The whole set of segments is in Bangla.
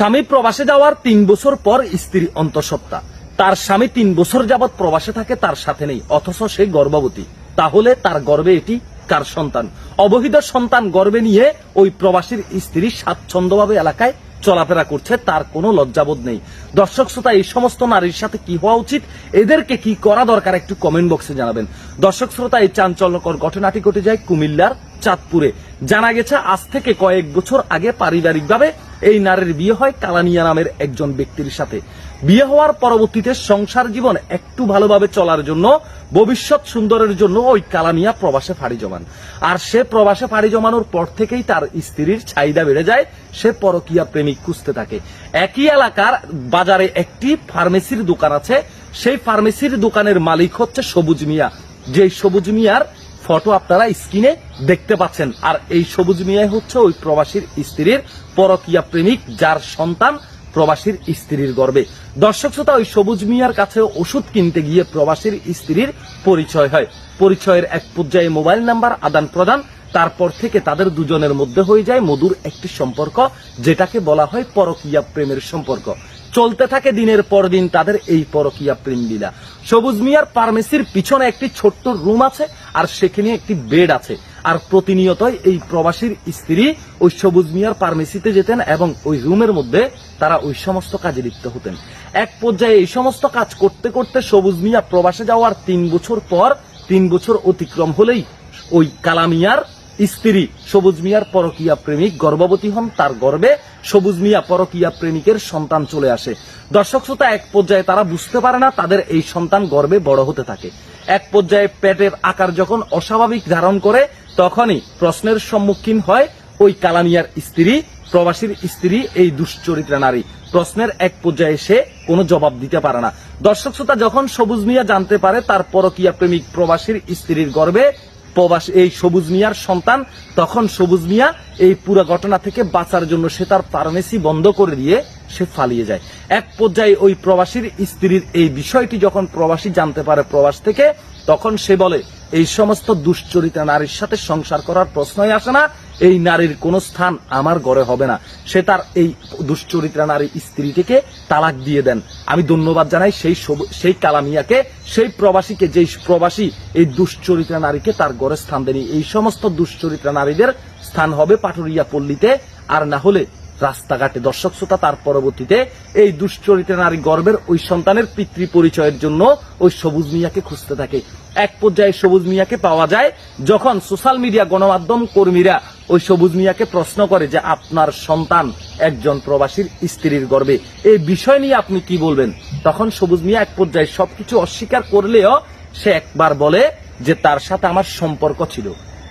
স্বামী প্রবাসে যাওয়ার তিন বছর পর স্ত্রী অন্তঃসত্ত্বা। তার স্বামী তিন বছর যাবৎ প্রবাসে থাকে, তার সাথে নেই, অথচ সে গর্ভবতী। তাহলে তার গর্বে এটি কার সন্তান? অবহিত সন্তান গর্বে নিয়ে ওই প্রবাসীর স্ত্রী স্বাচ্ছন্দ্যভাবে এলাকায় চলাফেরা করছে, তার কোনো লজ্জাবোধ নেই। দর্শক শ্রোতা, এই সমস্ত নারীর সাথে কি হওয়া উচিত? এদেরকে কি করা দরকার? একটু কমেন্ট বক্সে জানাবেন। দর্শক শ্রোতা, এই চাঞ্চল্যকর ঘটনাটি ঘটে যায় কুমিল্লার চাঁদপুরে। জানা গেছে, আজ থেকে কয়েক বছর আগে পারিবারিকভাবে এই নারীর বিয়ে হয় কালানিয়া নামের একজন ব্যক্তির সাথে। বিয়ে হওয়ার পরবর্তীতে সংসার জীবন একটু ভালোভাবে চলার জন্য, ভবিষ্যৎ সুন্দরের জন্য ওই কালানিয়া প্রবাসে ফাড়ি জমান। আর সে প্রবাসে ফাড়ি জমানোর পর থেকেই তার স্ত্রীর চাহিদা বেড়ে যায়, সে পরকীয়া প্রেমিক খুঁজতে থাকে। একই এলাকার বাজারে একটি ফার্মেসির দোকান আছে, সেই ফার্মেসির দোকানের মালিক হচ্ছে সবুজ মিয়া। যে সবুজ মিয়ার ফটো আপনারা স্ক্রিনে দেখতে পাচ্ছেন। আর এই সবুজ মিয়াই হচ্ছে ওই প্রবাসীর স্ত্রীর পরকীয়া প্রেমিক, যার সন্তান প্রবাসীর স্ত্রীর গর্বে। দর্শক শ্রোতা, ওই সবুজ মিয়ার কাছে ওষুধ কিনতে গিয়ে প্রবাসীর স্ত্রীর পরিচয় হয়। পরিচয়ের এক পর্যায়ে মোবাইল নাম্বার আদান প্রদান, তারপর থেকে তাদের দুজনের মধ্যে হয়ে যায় মধুর একটি সম্পর্ক, যেটাকে বলা হয় পরকীয়া প্রেমের সম্পর্ক। চলতে থাকে দিনের পর দিন তাদের এই পরকীয়া প্রেম লীলা সবুজ মিয়ার ফার্মেসির পিছনে একটি ছোট্ট রুম আছে আর সেখানে একটি বেড আছে। আর প্রতিনিয়তই এই প্রবাসীর স্ত্রী ওই সবুজ মিয়ার ফার্মেসিতে যেতেন এবং ওই রুমের মধ্যে তারা ওই সমস্ত কাজে লিপ্ত হতেন। এক পর্যায়ে এই সমস্ত কাজ করতে করতে সবুজ মিয়া প্রবাসে যাওয়ার তিন বছর পর, তিন বছর অতিক্রম হলেই ওই কালামিয়ার স্ত্রী সবুজ মিয়ার পরকীয়া প্রেমিক গর্ভবতী হন তার গর্ভে সবুজ মিয়া পরকীয়া প্রেমিকের সন্তান চলে আসে। দর্শক শ্রোতা, এক পর্যায়ে তারা বুঝতে পারে না তাদের এই সন্তান গর্বে বড় হতে থাকে। এক পর্যায়ে পেটের আকার যখন অস্বাভাবিক ধারণ করে, তখনই প্রশ্নের সম্মুখীন হয় ওই কালামিয়ার স্ত্রী, প্রবাসীর স্ত্রী, এই দুশ্চরিত্রা নারী। প্রশ্নের এক পর্যায়ে সে কোনো জবাব দিতে পারে না। দর্শক শ্রোতা, যখন সবুজ মিয়া জানতে পারে তার পরকীয়া প্রেমিক প্রবাসীর স্ত্রীর গর্ভে প্রবাস এই সবুজ মিয়ার সন্তান, তখন সবুজ মিয়া এই পুরো ঘটনা থেকে বাঁচার জন্য সে তার ফার্মেসি বন্ধ করে দিয়ে সে ফালিয়ে যায়। এক পর্যায়ে ওই প্রবাসীর স্ত্রীর এই বিষয়টি যখন প্রবাসী জানতে পারে প্রবাস থেকে, তখন সে বলে, এই সমস্ত দুশ্চরিতা নারীর সাথে সংসার করার প্রশ্নই আসে না এই নারীর কোনো স্থান আমার ঘরে হবে না। সে তার এই দুশ্চরিত্রা নারী স্ত্রীটিকে তালাক দিয়ে দেন। আমি ধন্যবাদ জানাই সেই সেই কালামিয়াকে, সেই প্রবাসীকে, যেই প্রবাসী এই দুশ্চরিত্রা নারীকে তার ঘরে স্থান দেনি এই সমস্ত দুশ্চরিত্রা নারীদের স্থান হবে পাটুরিয়া পল্লীতে, আর না হলে রাস্তাঘাটে। দর্শক শ্রোতা, তার পরবর্তীতে এই দুশ্চরিত্রা নারী গর্বের ওই সন্তানের পিতৃ পরিচয়ের জন্য ওই সবুজ মিয়াকে খুঁজতে থাকে। এক পর্যায়ে সবুজ মিয়াকে পাওয়া যায় যখন সোশ্যাল মিডিয়া গণমাধ্যম কর্মীরা ওই সবুজ মিয়াকে প্রশ্ন করে যে আপনার সন্তান একজন প্রবাসীর স্ত্রীর গর্বে। এই বিষয় নিয়ে আপনি কি বলবেন? তখন সবুজ মিয়া এক পর্যায়ে সবকিছু অস্বীকার করলেও সে একবার বলে যে তার সাথে আমার সম্পর্ক ছিল।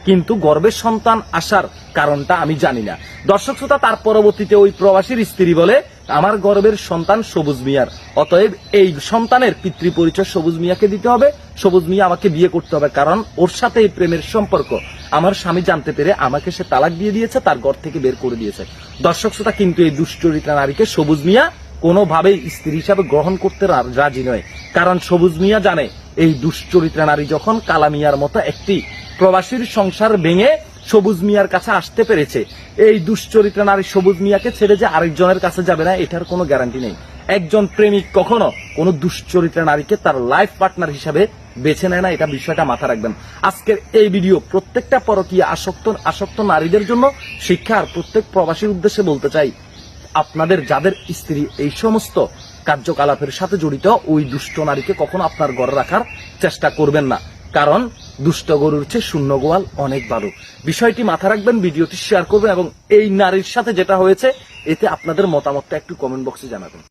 কিন্তু গর্বের সন্তান আসার কারণটা আমি জানি না। দর্শক শ্রোতা, তার পরবর্তীতে ওই প্রবাসীর স্ত্রী বলে, আমার গর্বের সন্তান সবুজ মিয়ার। অতএব এই সন্তানের পিতৃ পরিচয় সবুজ মিয়াকে দিতে হবে। সবুজ মিয়া আমাকে বিয়ে করতে হবে কারণ ওর সাথে এই প্রেমের সম্পর্ক। আমার স্বামী জানতে পেরে আমাকে সে তালাক দিয়ে দিয়েছে, তার ঘর থেকে বের করে দিয়েছে। দর্শক শ্রোতা, কিন্তু এই দুশ্চরিত্রা নারীকে সবুজ মিয়া কোনোভাবেই স্ত্রী হিসাবে গ্রহণ করতে রাজি নয়। কারণ সবুজ মিয়া জানে, এই দুশ্চরিত্রা নারী যখন কালামিয়ার মতো একটি প্রবাসীর সংসার ভেঙে সবুজ মিয়ার কাছে আসতে পেরেছে, এই দুশ্চরিত্রা নারী সবুজ মিয়াকে ছেড়ে যে আরেকজনের কাছে যাবে না, এটার কোনো গ্যারান্টি নেই। একজন প্রেমিক কখনো কোনো দুশ্চরিত্রা নারীকে তার লাইফ পার্টনার হিসাবে বেছে নেয় না, এটা বিষয়টা মাথা রাখবেন। আজকের এই ভিডিও প্রত্যেকটা পরকীয়া আসক্ত আসক্ত নারীদের জন্য শিক্ষা আর প্রত্যেক প্রবাসীর উদ্দেশ্যে বলতে চাই, আপনাদের যাদের স্ত্রী এই সমস্ত কার্যকলাপের সাথে জড়িত, ওই দুষ্ট নারীকে কখনো আপনার ঘরে রাখার চেষ্টা করবেন না। কারণ দুষ্ট গরুর চেয়ে শূন্য গোয়াল অনেক ভালো বিষয়টি মাথা রাখবেন, ভিডিওটি শেয়ার করবেন এবং এই নারীর সাথে যেটা হয়েছে, এতে আপনাদের মতামতটা একটু কমেন্ট বক্সে জানাবেন।